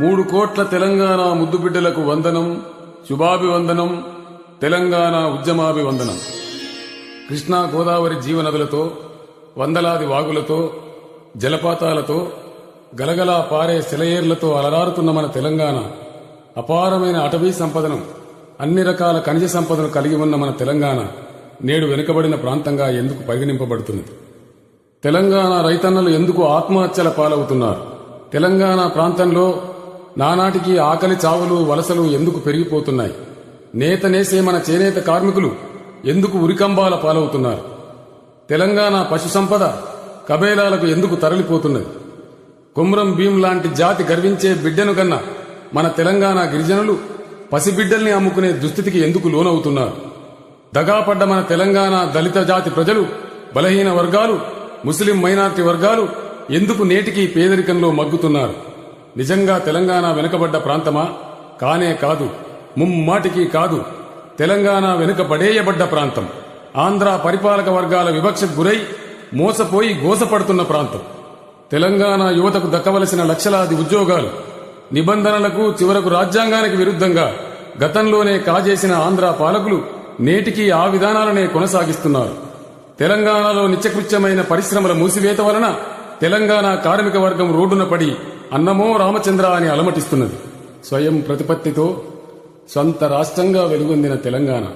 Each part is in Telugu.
మూడు కోట్ల తెలంగాణ ముద్దుబిడ్డలకు వందనం శుభాభివందనం తెలంగాణ ఉద్యమాభివందనం. కృష్ణా గోదావరి జీవనదులతో వందలాది వాగులతో జలపాతాలతో గలగలా పారే సెలయేర్లతో అలరారుతున్న మన తెలంగాణ అపారమైన అటవీ సంపదను అన్ని రకాల ఖనిజ సంపదను కలిగి ఉన్న మన తెలంగాణ నేడు వెనుకబడిన ప్రాంతంగా ఎందుకు పరిగణింపబడుతున్నది? తెలంగాణ రైతన్నలు ఎందుకు ఆత్మహత్యల పాలవుతున్నారు? తెలంగాణ ప్రాంతంలో నానాటికి ఆకలి చావులు వలసలు ఎందుకు పెరిగిపోతున్నాయి? నేతనేసే మన చేనేత కార్మికులు ఎందుకు ఉరికంబాల పాలవుతున్నారు? తెలంగాణ పశు సంపద కబేలాలకు ఎందుకు తరలిపోతున్నది? కుమ్రం భీం లాంటి జాతి గర్వించే బిడ్డను కన్నా మన తెలంగాణ గిరిజనులు పసిబిడ్డల్ని అమ్ముకునే దుస్థితికి ఎందుకు లోనవుతున్నారు? దగాపడ్డ మన తెలంగాణ దళిత జాతి ప్రజలు బలహీన వర్గాలు ముస్లిం మైనార్టీ వర్గాలు ఎందుకు నేటికి పేదరికంలో మగ్గుతున్నారు? నిజంగా తెలంగాణ వెనుకబడ్డ ప్రాంతమా? కానే కాదు. ముమ్మాటికి కాదు. తెలంగాణ వెనుకబడేయబడ్డ ప్రాంతం. ఆంధ్ర పరిపాలక వర్గాల వివక్షకు గురై మోసపోయి గోసపడుతున్న ప్రాంతం. తెలంగాణ యువతకు దక్కవలసిన లక్షలాది ఉద్యోగాలు నిబంధనలకు చివరకు రాజ్యాంగానికి విరుద్ధంగా గతంలోనే కాజేసిన ఆంధ్ర పాలకులు నేటికి ఆ విధానాలనే కొనసాగిస్తున్నారు. తెలంగాణలో నిత్యకృత్యమైన పరిశ్రమల మూసివేత వలన తెలంగాణ కార్మిక వర్గం రోడ్డున పడి అన్నమో రామచంద్ర అని అలమటిస్తున్నది. స్వయం ప్రతిపత్తితో సొంత రాష్ట్రంగా వెలుగొందిన తెలంగాణ.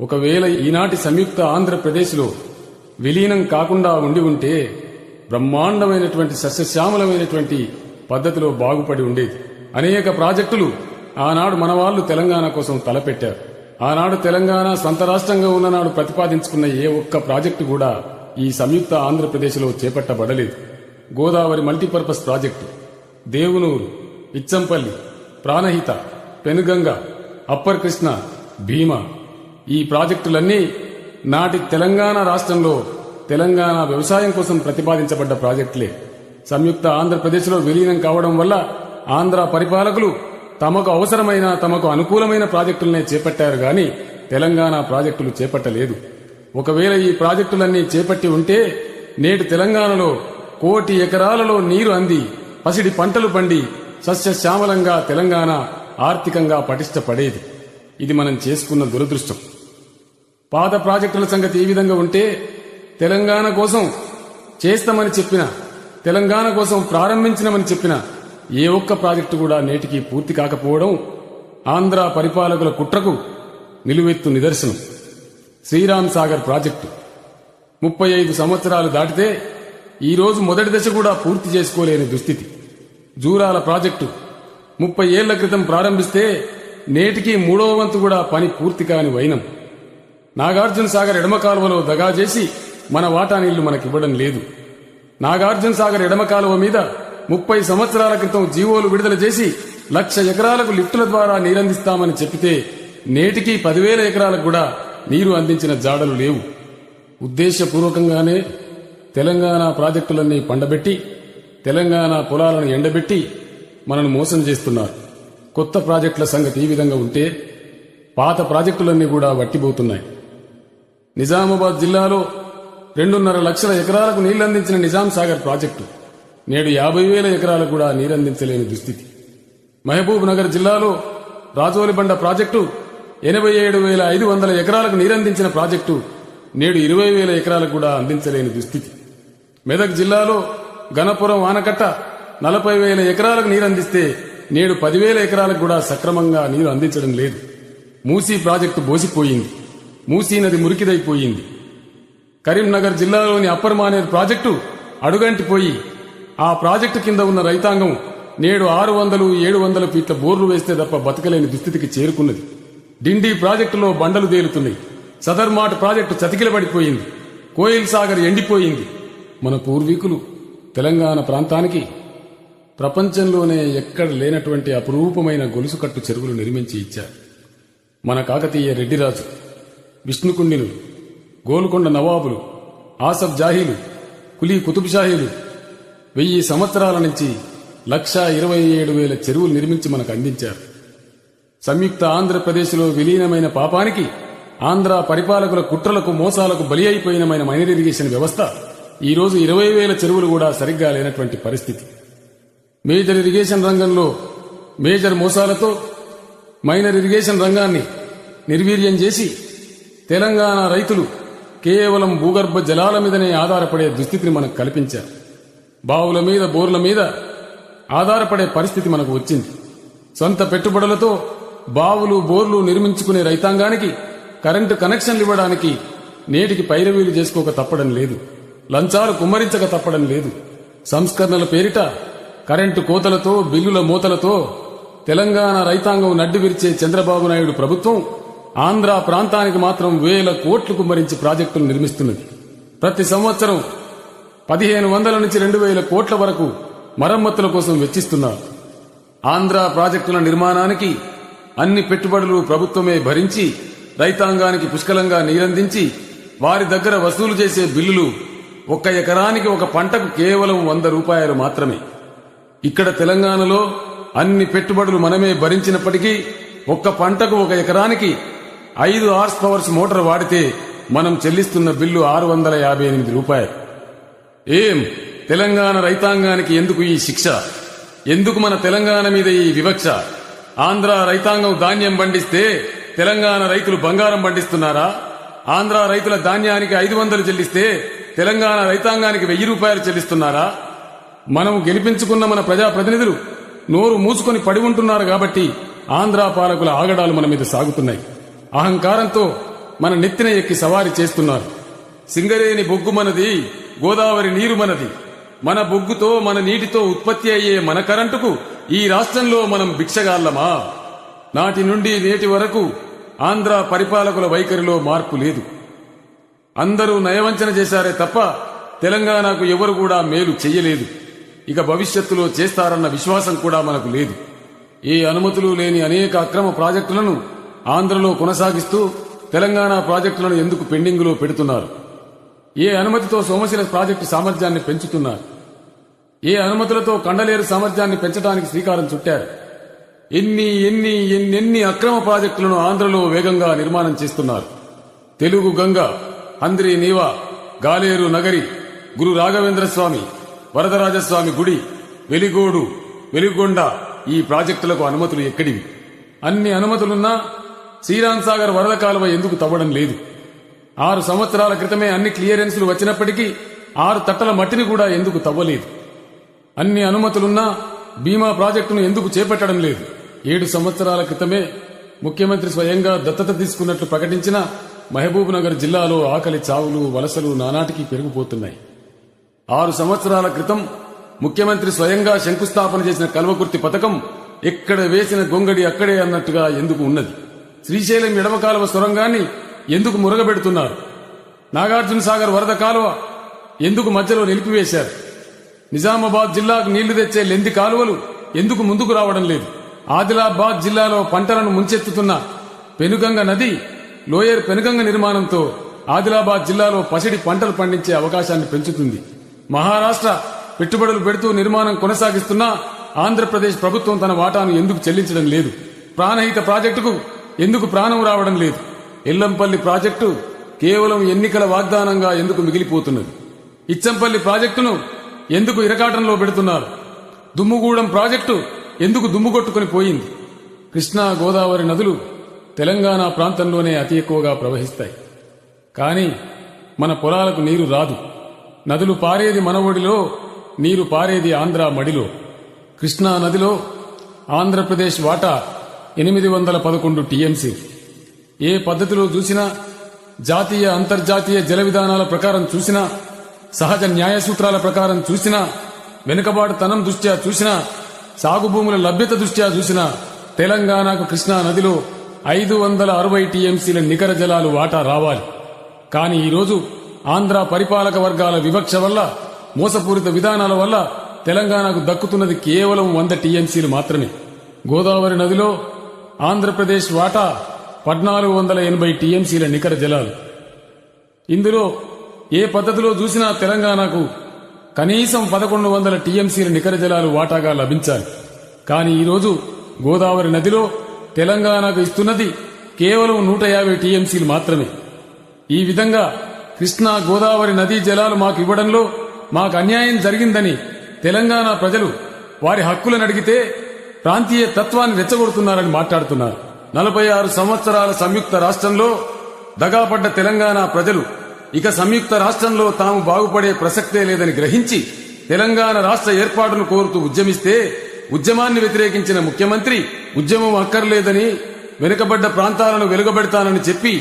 ఒకవేళ ఈనాటి సంయుక్త ఆంధ్రప్రదేశ్లో విలీనం కాకుండా ఉండి ఉంటే బ్రహ్మాండమైనటువంటి సస్యశ్యామలమైనటువంటి పద్ధతిలో బాగుపడి ఉండేది. అనేక ప్రాజెక్టులు ఆనాడు మన వాళ్ళు తెలంగాణ కోసం తలపెట్టారు. ఆనాడు తెలంగాణ సొంత రాష్ట్రంగా ఉన్ననాడు ప్రతిపాదించుకున్న ఏ ఒక్క ప్రాజెక్టు కూడా ఈ సంయుక్త ఆంధ్రప్రదేశ్లో చేపట్టబడలేదు. Godavari multipurpose project. Devunuru Ichampalli Pranahita Penganga upper Krishna Bhima. ఈ ప్రాజెక్టులన్నీ నాటి తెలంగాణ రాష్ట్రంలో తెలంగాణ వ్యవసాయం కోసం ప్రతిపాదించబడ్డ ప్రాజెక్టులే. సంయుక్త ఆంధ్రప్రదేశ్లో విలీనం కావడం వల్ల ఆంధ్ర పరిపాలకులు తమకు అవసరమైన తమకు అనుకూలమైన ప్రాజెక్టులనే చేపట్టారు గాని తెలంగాణ ప్రాజెక్టులు చేపట్టలేదు. ఒకవేళ ఈ ప్రాజెక్టులన్నీ చేపట్టి ఉంటే నేటి తెలంగాణలో కోటి ఎకరాలలో నీరు అంది పసిడి పంటలు పండి సస్యశ్యామలంగా తెలంగాణ ఆర్థికంగా పటిష్టపడేది. ఇది మనం చేసుకున్న దురదృష్టం. పాత ప్రాజెక్టుల సంగతి ఈ విధంగా ఉంటే తెలంగాణ కోసం చేస్తామని చెప్పిన తెలంగాణ కోసం ప్రారంభించినమని చెప్పిన ఏ ఒక్క ప్రాజెక్టు కూడా నేటికి పూర్తి కాకపోవడం ఆంధ్ర పరిపాలకుల కుట్రకు నిలువెత్తు నిదర్శనం. శ్రీరామ్ సాగర్ ప్రాజెక్టు ముప్పై ఐదు సంవత్సరాలు దాటితే ఈ రోజు మొదటి దశ కూడా పూర్తి చేసుకోలేని దుస్థితి. జూరాల ప్రాజెక్టు ముప్పై ఏళ్ళ క్రితం ప్రారంభిస్తే నేటికి మూడవ వంతు కూడా పని పూర్తి కాని వైనం. నాగార్జున సాగర్ ఎడమ కాలువలో దగా చేసి మన వాటా నీళ్ళు మనకివ్వడం లేదు. నాగార్జున సాగర్ ఎడమ కాలువ మీద ముప్పై సంవత్సరాల క్రితం జీవోలు విడుదల చేసి లక్ష ఎకరాలకు లిఫ్టుల ద్వారా నీరందిస్తామని చెప్పితే నేటికి పదివేల ఎకరాలకు కూడా నీరు అందించిన జాడలు లేవు. ఉద్దేశపూర్వకంగానే తెలంగాణ ప్రాజెక్టులన్నీ పండబెట్టి తెలంగాణ పొలాలను ఎండబెట్టి మనను మోసం చేస్తున్నారు. కొత్త ప్రాజెక్టుల సంగతి ఈ విధంగా ఉంటే పాత ప్రాజెక్టులన్నీ కూడా వట్టిపోతున్నాయి. నిజామాబాద్ జిల్లాలో రెండున్నర లక్షల ఎకరాలకు నీళ్ళందించిన నిజాం సాగర్ ప్రాజెక్టు నేడు యాభై వేల ఎకరాలకు కూడా నీరందించలేని దుస్థితి. మహబూబ్ నగర్ జిల్లాలో రాజోలిబండ ప్రాజెక్టు ఎనభై ఏడు వేల ఐదు వందల ఎకరాలకు నీరందించిన ప్రాజెక్టు నేడు ఇరవై వేల ఎకరాలకు కూడా అందించలేని దుస్థితి. మెదక్ జిల్లాలో గణపురం ఆనకట్ట నలభై వేల ఎకరాలకు నీరందిస్తే నేడు పదివేల ఎకరాలకు కూడా సక్రమంగా నీరు అందించడం లేదు. మూసీ ప్రాజెక్టు బోసిపోయింది. మూసీ నది మురికిదైపోయింది. కరీంనగర్ జిల్లాలోని అప్పర్ మానేర్ ప్రాజెక్టు అడుగంటిపోయి ఆ ప్రాజెక్టు కింద ఉన్న రైతాంగం నేడు ఆరు వందలు ఏడు వందల ఫీట్ల బోర్లు వేస్తే తప్ప బతకలేని దుస్థితికి చేరుకున్నది. డిండి ప్రాజెక్టులో బండలు తేలుతున్నాయి. సదర్మాట్ ప్రాజెక్టు చతికిలబడిపోయింది. కోయిల్ సాగర్ ఎండిపోయింది. మన పూర్వీకులు తెలంగాణ ప్రాంతానికి ప్రపంచంలోనే ఎక్కడ లేనటువంటి అపురూపమైన గొలుసుకట్టు చెరువులు నిర్మించి ఇచ్చారు. మన కాకతీయ రెడ్డిరాజు విష్ణుకుండిను గోల్కొండ నవాబులు ఆసఫ్ జాహీలు కులీ కుతుబ్షాహీలు వెయ్యి సంవత్సరాల నుంచి లక్షా ఇరవై ఏడు వేల చెరువులు నిర్మించి మనకు అందించారు. సంయుక్త ఆంధ్రప్రదేశ్లో విలీనమైన పాపానికి ఆంధ్ర పరిపాలకుల కుట్రలకు మోసాలకు బలి అయిపోయినమైన మైనర్ ఇరిగేషన్ వ్యవస్థ ఈరోజు ఇరవై వేల చెరువులు కూడా సరిగ్గా లేనటువంటి పరిస్థితి. మేజర్ ఇరిగేషన్ రంగంలో మేజర్ మోసాలతో మైనర్ ఇరిగేషన్ రంగాన్ని నిర్వీర్యం చేసి తెలంగాణ రైతులు కేవలం భూగర్భ జలాల మీదనే ఆధారపడే దుస్థితిని మనకు కల్పించారు. బావుల మీద బోర్ల మీద ఆధారపడే పరిస్థితి మనకు వచ్చింది. సొంత పెట్టుబడులతో బావులు బోర్లు నిర్మించుకునే రైతాంగానికి కరెంటు కనెక్షన్లు ఇవ్వడానికి నేటికి పైరవీలు చేసుకోక తప్పడం లేదు. లంచాలు కుమ్మరించక తప్పడం లేదు. సంస్కరణల పేరిట కరెంటు కోతలతో బిల్లుల మూతలతో తెలంగాణ రైతాంగం నడ్డు విరిచే చంద్రబాబు నాయుడు ప్రభుత్వం ఆంధ్ర ప్రాంతానికి మాత్రం వేల కోట్లు కుమ్మరించి ప్రాజెక్టులు నిర్మిస్తున్నది. ప్రతి సంవత్సరం పదిహేను వందల నుంచి రెండు వేల కోట్ల వరకు మరమ్మతుల కోసం వెచ్చిస్తున్నారు. ఆంధ్ర ప్రాజెక్టుల నిర్మాణానికి అన్ని పెట్టుబడులు ప్రభుత్వమే భరించి రైతాంగానికి పుష్కలంగా నీరందించి వారి దగ్గర వసూలు చేసే బిల్లులు ఒక్క ఎకరానికి ఒక పంటకు కేవలం వంద రూపాయలు మాత్రమే. ఇక్కడ తెలంగాణలో అన్ని పెట్టుబడులు మనమే భరించినప్పటికీ ఒక్క పంటకు ఒక ఎకరానికి ఐదు హార్స్ పవర్స్ మోటార్ వాడితే మనం చెల్లిస్తున్న బిల్లు ఆరు వందల యాభై ఎనిమిది రూపాయలు. ఏం? తెలంగాణ రైతాంగానికి ఎందుకు ఈ శిక్ష? ఎందుకు మన తెలంగాణ మీద ఈ వివక్ష? ఆంధ్ర రైతాంగం ధాన్యం పండిస్తే తెలంగాణ రైతులు బంగారం పండిస్తున్నారా? ఆంధ్ర రైతుల ధాన్యానికి ఐదు వందలు చెల్లిస్తే తెలంగాణ రైతాంగానికి వెయ్యి రూపాయలు చెల్లిస్తున్నారా? మనం గెలిపించుకున్న మన ప్రజాప్రతినిధులు నోరు మూసుకొని పడి ఉంటున్నారు కాబట్టి ఆంధ్ర పాలకుల ఆగడాలు మన మీద సాగుతున్నాయి. అహంకారంతో మన నెత్తిన ఎక్కి సవారి చేస్తున్నారు. సింగరేణి బొగ్గు మనది గోదావరి నీరు మనది. మన బొగ్గుతో మన నీటితో ఉత్పత్తి అయ్యే మన కరెంటుకు ఈ రాష్ట్రంలో మనం భిక్షగాళ్ళమా? నాటి నుండి నేటి వరకు ఆంధ్ర పరిపాలకుల వైఖరిలో మార్పు లేదు. అందరూ నయవంచన చేశారే తప్ప తెలంగాణకు ఎవరు కూడా మేలు చెయ్యలేదు. ఇక భవిష్యత్తులో చేస్తారన్న విశ్వాసం కూడా మనకు లేదు. ఏ అనుమతులు లేని అనేక అక్రమ ప్రాజెక్టులను ఆంధ్రలో కొనసాగిస్తూ తెలంగాణ ప్రాజెక్టులను ఎందుకు పెండింగులో పెడుతున్నారు? ఏ అనుమతితో సోమశిల ప్రాజెక్టు సామర్థ్యాన్ని పెంచుతున్నారు? ఏ అనుమతులతో కండలేరు సామర్థ్యాన్ని పెంచడానికి శ్రీకారం చుట్టారు? ఎన్ని ఎన్ని ఎన్నెన్ని అక్రమ ప్రాజెక్టులను ఆంధ్రలో వేగంగా నిర్మాణం చేస్తున్నారు? తెలుగు గంగ అంద్రి నీవ గాలేరు నగరి గురు రాఘవేంద్ర స్వామి వరదరాజస్వామి గుడి వెలిగోడు వెలిగొండ ఈ ప్రాజెక్టులకు అనుమతులు ఎక్కడివి? అన్ని అనుమతులున్నా శ్రీరామ్ సాగర్ వరద కాలువ ఎందుకు తవ్వడం లేదు? ఆరు సంవత్సరాల క్రితమే అన్ని క్లియరెన్సులు వచ్చినప్పటికీ ఆరు తట్టల మట్టిని కూడా ఎందుకు తవ్వలేదు? అన్ని అనుమతులున్నా బీమా ప్రాజెక్టును ఎందుకు చేపట్టడం లేదు? ఏడు సంవత్సరాల క్రితమే ముఖ్యమంత్రి స్వయంగా దత్తత తీసుకున్నట్లు ప్రకటించిన మహబూబ్ నగర్ జిల్లాలో ఆకలి చావులు వలసలు నానాటికి పెరిగిపోతున్నాయి. ఆరు సంవత్సరాల క్రితం ముఖ్యమంత్రి స్వయంగా శంకుస్థాపన చేసిన కల్వకుర్తి పథకం ఎక్కడ వేసిన గొంగడి అక్కడే అన్నట్టుగా ఎందుకు ఉన్నది? శ్రీశైలం ఎడమ కాలువ సొరంగాన్ని ఎందుకు మురగబెడుతున్నారు? నాగార్జున సాగర్ వరద కాలువ ఎందుకు మధ్యలో నిలిపివేశారు? నిజామాబాద్ జిల్లాకు నీళ్ళు తెచ్చే లెంది కాలువలు ఎందుకు ముందుకు రావడం లేదు? ఆదిలాబాద్ జిల్లాలో పంటలను ముంచెత్తుతున్న పెనుగంగ నది లోయర్ పెనుగంగ నిర్మాణంతో ఆదిలాబాద్ జిల్లాలో పసిడి పంటలు పండించే అవకాశాన్ని పెంచుతుంది. మహారాష్ట్ర పెట్టుబడులు పెడుతూ నిర్మాణం కొనసాగిస్తున్నా ఆంధ్రప్రదేశ్ ప్రభుత్వం తన వాటాను ఎందుకు చెల్లించడం లేదు? ప్రాణహిత ప్రాజెక్టుకు ఎందుకు ప్రాణం రావడం లేదు? ఎల్లంపల్లి ప్రాజెక్టు కేవలం ఎన్నికల వాగ్దానంగా ఎందుకు మిగిలిపోతున్నది? ఇచ్చంపల్లి ప్రాజెక్టును ఎందుకు ఇరకాటంలో పెడుతున్నారు? దుమ్ముగూడెం ప్రాజెక్టు ఎందుకు దుమ్ముగొట్టుకుని పోయింది? కృష్ణా గోదావరి నదులు తెలంగాణ ప్రాంతంలోనే అతి ఎక్కువగా ప్రవహిస్తాయి. కానీ మన పొలాలకు నీరు రాదు. నదులు పారేది మన ఒడిలో నీరు పారేది ఆంధ్ర మడిలో. కృష్ణా నదిలో ఆంధ్రప్రదేశ్ వాటా ఎనిమిది వందల పదకొండు టీఎంసీ. ఏ పద్ధతిలో చూసినా జాతీయ అంతర్జాతీయ జల విధానాల ప్రకారం చూసినా సహజ న్యాయ సూత్రాల ప్రకారం చూసినా వెనుకబాటుతనం దృష్ట్యా చూసినా సాగు భూముల లభ్యత దృష్ట్యా చూసినా తెలంగాణకు కృష్ణా నదిలో ఐదు వందల అరవై టీఎంసీల నికర జలాలు వాటా రావాలి. కానీ ఈరోజు ఆంధ్ర పరిపాలక వర్గాల వివక్ష వల్ల మోసపూరిత విధానాల వల్ల తెలంగాణకు దక్కుతున్నది కేవలం వంద టీఎంసీలు మాత్రమే. గోదావరి నదిలో ఆంధ్రప్రదేశ్ వాటా పద్నాలుగు వందల ఎనభై టీఎంసీల నికర జలాలు. ఇందులో ఏ పద్ధతిలో చూసినా తెలంగాణకు కనీసం పదకొండు వందల టీఎంసీల నికర జలాలు వాటాగా లభించాలి. కానీ ఈరోజు గోదావరి నదిలో తెలంగాణకు ఇస్తున్నది కేవలం నూట యాభై టీఎంసీలు మాత్రమే. ఈ విధంగా కృష్ణా గోదావరి నదీ జలాలు మాకు ఇవ్వడంలో మాకు అన్యాయం జరిగిందని తెలంగాణ ప్రజలు వారి హక్కులను అడిగితే ప్రాంతీయ తత్వాన్ని రెచ్చగొడుతున్నారని మాట్లాడుతున్నారు. నలభై ఆరు సంవత్సరాల సంయుక్త రాష్ట్రంలో దగాపడ్డ తెలంగాణ ప్రజలు ఇక సంయుక్త రాష్ట్రంలో తాము బాగుపడే ప్రసక్తే లేదని గ్రహించి తెలంగాణ రాష్ట్ర ఏర్పాటును కోరుతూ ఉద్యమిస్తే ఉద్యమాన్ని వ్యతిరేకించిన ముఖ్యమంత్రి ఉద్యమం అక్కర్లేదని వెనుకబడ్డ ప్రాంతాలను వెలుగబెడతానని చెప్పి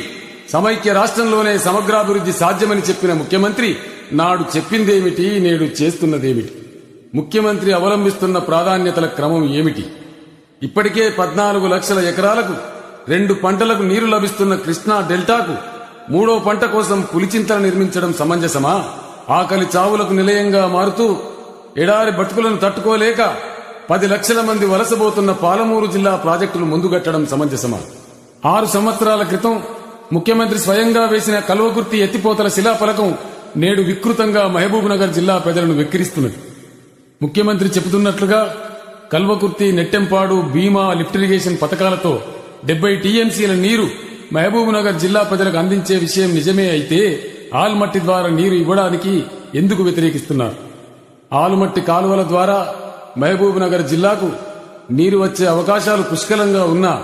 సమైక్య రాష్ట్రంలోనే సమగ్రాభివృద్ధి సాధ్యమని చెప్పిన ముఖ్యమంత్రి నాడు చెప్పిందేమిటి నేడు చేస్తున్నదేమిటి? ముఖ్యమంత్రి అవలంబిస్తున్న ప్రాధాన్యతల క్రమం ఏమిటి? ఇప్పటికే పద్నాలుగు లక్షల ఎకరాలకు రెండు పంటలకు నీరు లభిస్తున్న కృష్ణా డెల్టాకు మూడో పంట కోసం పులిచింతలు నిర్మించడం సమంజసమా? ఆకలి చావులకు నిలయంగా మారుతూ ఎడారి బతుకులను తట్టుకోలేక పది లక్షల మంది వలసబోతున్న పాలమూరు జిల్లా ప్రాజెక్టులు ముందుగట్టడం సమంజసమా? ఆరు సంవత్సరాల క్రితం ముఖ్యమంత్రి స్వయంగా వేసిన కల్వకుర్తి ఎత్తిపోతల శిలాఫలకం నేడు వికృతంగా మహబూబ్ నగర్ జిల్లా ప్రజలను వెక్కిరిస్తున్నది. ముఖ్యమంత్రి చెబుతున్నట్లుగా కల్వకుర్తి నెట్టెంపాడు భీమా లిఫ్ట్ ఇరిగేషన్ పథకాలతో డెబ్బై టీఎంసీల నీరు మహబూబ్ నగర్ జిల్లా ప్రజలకు అందించే విషయం నిజమే అయితే ఆల్మట్టి ద్వారా నీరు ఇవ్వడానికి ఎందుకు వ్యతిరేకిస్తున్నారు? ఆలుమట్టి కాలువల ద్వారా మహబూబ్నగర్ జిల్లాకు నీరు వచ్చే అవకాశాలు పుష్కలంగా ఉన్నా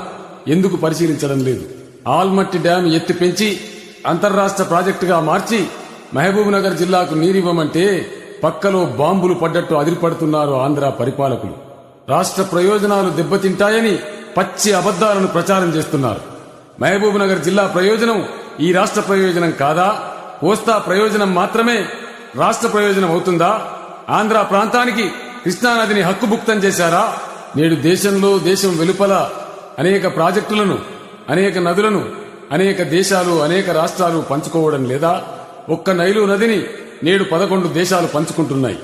ఎందుకు పరిశీలించడం లేదు. ఆల్మట్టి డ్యాం ఎత్తి పెంచి అంతర్రాష్ట్ర ప్రాజెక్టుగా మార్చి మహబూబ్నగర్ జిల్లాకు నీరివ్వమంటే పక్కలో బాంబులు పడ్డట్టు అదిరిపడుతున్నారు ఆంధ్ర పరిపాలకులు. రాష్ట్ర ప్రయోజనాలు దెబ్బతింటాయని పచ్చి అబద్దాలను ప్రచారం చేస్తున్నారు. మహబూబ్నగర్ జిల్లా ప్రయోజనం ఈ రాష్ట్ర ప్రయోజనం కాదా? కోస్తా ప్రయోజనం మాత్రమే రాష్ట్ర ప్రయోజనం అవుతుందా? ఆంధ్ర ప్రాంతానికి కృష్ణానదిని హక్కుభుక్తం చేశారా? నేడు దేశంలో దేశం వెలుపల అనేక ప్రాజెక్టులను అనేక నదులను అనేక దేశాలు అనేక రాష్ట్రాలు పంచుకోవడం లేదా? ఒక్క నైలు నదిని నేడు పదకొండు దేశాలు పంచుకుంటున్నాయి.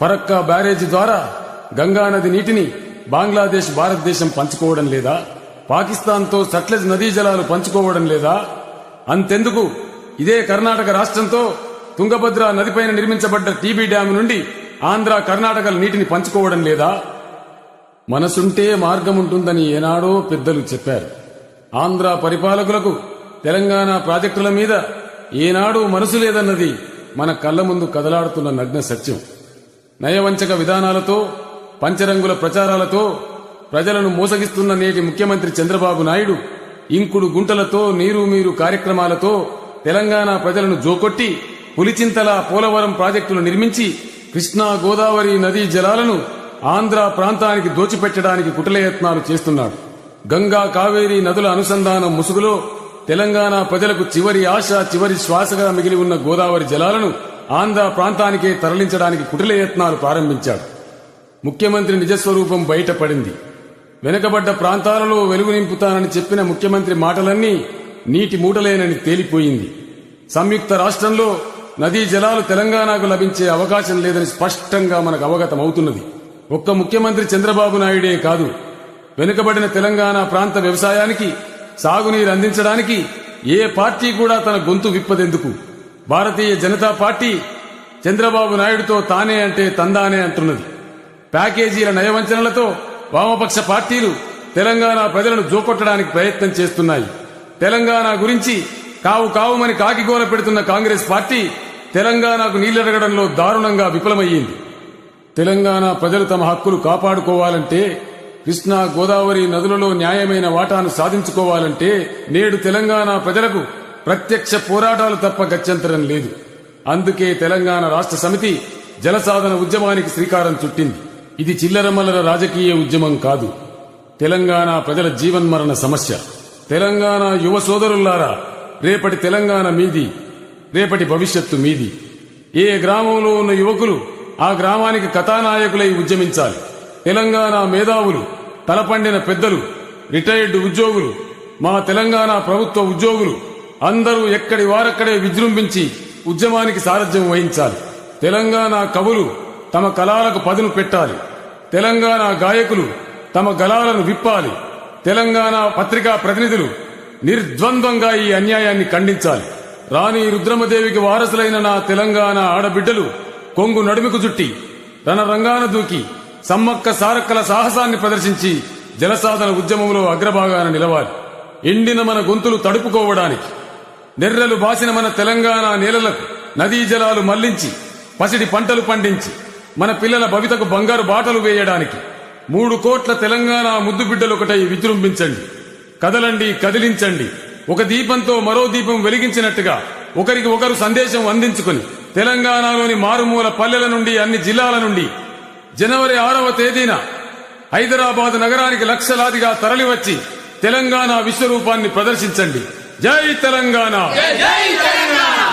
ఫరక్కా బ్యారేజీ ద్వారా గంగా నది నీటిని బంగ్లాదేశ్ భారతదేశం పంచుకోవడం లేదా? పాకిస్తాన్తో సట్లెజ్ నదీ జలాలు పంచుకోవడం లేదా? అంతెందుకు? ఇదే కర్ణాటక రాష్ట్రంతో తుంగభద్ర నదిపైన నిర్మించబడ్డ టీబీ డ్యాం నుండి ఆంధ్ర కర్ణాటకల నీటిని పంచుకోవడం లేదా? మనసుంటే మార్గం ఉంటుందని ఏనాడో పెద్దలు చెప్పారు. ఆంధ్ర పరిపాలకులకు తెలంగాణ ప్రాజెక్టుల మీద ఏనాడు మనసు లేదన్నది మన కళ్ళ ముందు కదలాడుతున్న నగ్న సత్యం. నయవంచక విధానాలతో పంచరంగుల ప్రచారాలతో ప్రజలను మోసగిస్తున్న నేటి ముఖ్యమంత్రి చంద్రబాబు నాయుడు ఇంకుడు గుంటలతో నీరు మీరు కార్యక్రమాలతో తెలంగాణ ప్రజలను జోకొట్టి పులిచింతల పోలవరం ప్రాజెక్టులు నిర్మించి కృష్ణా గోదావరి నదీ జలాలను ఆంధ్ర ప్రాంతానికి దోచిపెట్టడానికి కుటలయత్నాలు చేస్తున్నాడు. గంగా కావేరీ నదుల అనుసంధానం ముసుగులో తెలంగాణ ప్రజలకు చివరి ఆశ చివరి శ్వాసగా మిగిలి ఉన్న గోదావరి జలాలను ఆంధ్ర ప్రాంతానికే తరలించడానికి కుటిలయత్నాలు ప్రారంభించాడు. ముఖ్యమంత్రి నిజస్వరూపం బయటపడింది. వెనుకబడ్డ ప్రాంతాలలో వెలుగు నింపుతానని చెప్పిన ముఖ్యమంత్రి మాటలన్నీ నీటి మూటలేనని తేలిపోయింది. సంయుక్త రాష్ట్రంలో నదీ జలాలు తెలంగాణకు లభించే అవకాశం లేదని స్పష్టంగా మనకు అవగతమవుతున్నది. ఒక్క ముఖ్యమంత్రి చంద్రబాబు నాయుడే కాదు. వెనుకబడిన తెలంగాణ ప్రాంత వ్యవసాయానికి సాగునీరు అందించడానికి ఏ పార్టీ కూడా తన గొంతు విప్పదెందుకు? భారతీయ జనతా పార్టీ చంద్రబాబు నాయుడుతో తానే అంటే తందానే అంటున్నది. ప్యాకేజీల నయవంచనలతో వామపక్ష పార్టీలు తెలంగాణ ప్రజలను జోకొట్టడానికి ప్రయత్నం చేస్తున్నాయి. తెలంగాణ గురించి కావు కావుమని కాకిగోల పెడుతున్న కాంగ్రెస్ పార్టీ తెలంగాణకు నీళ్ళెరగడంలో దారుణంగా విఫలమయ్యింది. తెలంగాణ ప్రజలు తమ హక్కులు కాపాడుకోవాలంటే కృష్ణా గోదావరి నదులలో న్యాయమైన వాటాను సాధించుకోవాలంటే నేడు తెలంగాణ ప్రజలకు ప్రత్యక్ష పోరాటాలు తప్ప గత్యంతరం లేదు. అందుకే తెలంగాణ రాష్ట్ర సమితి జలసాధన ఉద్యమానికి శ్రీకారం చుట్టింది. ఇది చిల్లరమల్లర రాజకీయ ఉద్యమం కాదు. తెలంగాణ ప్రజల జీవన్మరణ సమస్య. తెలంగాణ యువ సోదరులారా రేపటి తెలంగాణ మీది రేపటి భవిష్యత్తు మీది. ఏ గ్రామంలో ఉన్న యువకులు ఆ గ్రామానికి కథానాయకులై ఉద్యమించాలి. తెలంగాణ మేధావులు తలపండిన పెద్దలు రిటైర్డ్ ఉద్యోగులు మా తెలంగాణ ప్రభుత్వ ఉద్యోగులు అందరూ ఎక్కడి వారక్కడే విజృంభించి ఉద్యమానికి సారథ్యం వహించాలి. తెలంగాణ కవులు తమ కళాలకు పదును పెట్టాలి. తెలంగాణ గాయకులు తమ గలాలను విప్పాలి. తెలంగాణ పత్రికా ప్రతినిధులు నిర్ద్వంద్వంగా ఈ అన్యాయాన్ని ఖండించాలి. రాణి రుద్రమదేవికి వారసులైన నా తెలంగాణ ఆడబిడ్డలు కొంగు నడుముకు చుట్టి తన రంగాన దూకి సమ్మక్క సారక్కల సాహసాన్ని ప్రదర్శించి జలసాధన ఉద్యమంలో అగ్రభాగాన నిలవాలి. ఎండిన మన గొంతులు తడుపుకోవడానికి నెర్రలు బాసిన మన తెలంగాణ నేలలకు నదీ జలాలు మళ్ళించి పసిడి పంటలు పండించి మన పిల్లల భవితకు బంగారు బాటలు వేయడానికి మూడు కోట్ల తెలంగాణ ముద్దు బిడ్డలొకటై విజృంభించండి. కదలండి కదిలించండి. ఒక దీపంతో మరో దీపం వెలిగించినట్టుగా ఒకరికి ఒకరు సందేశం అందించుకుని తెలంగాణలోని మారుమూల పల్లెల నుండి అన్ని జిల్లాల నుండి జనవరి ఆరవ తేదీన హైదరాబాద్ నగరానికి లక్షలాదిగా తరలివచ్చి తెలంగాణ విశ్వరూపాన్ని ప్రదర్శించండి. జై తెలంగాణ! జై తెలంగాణ!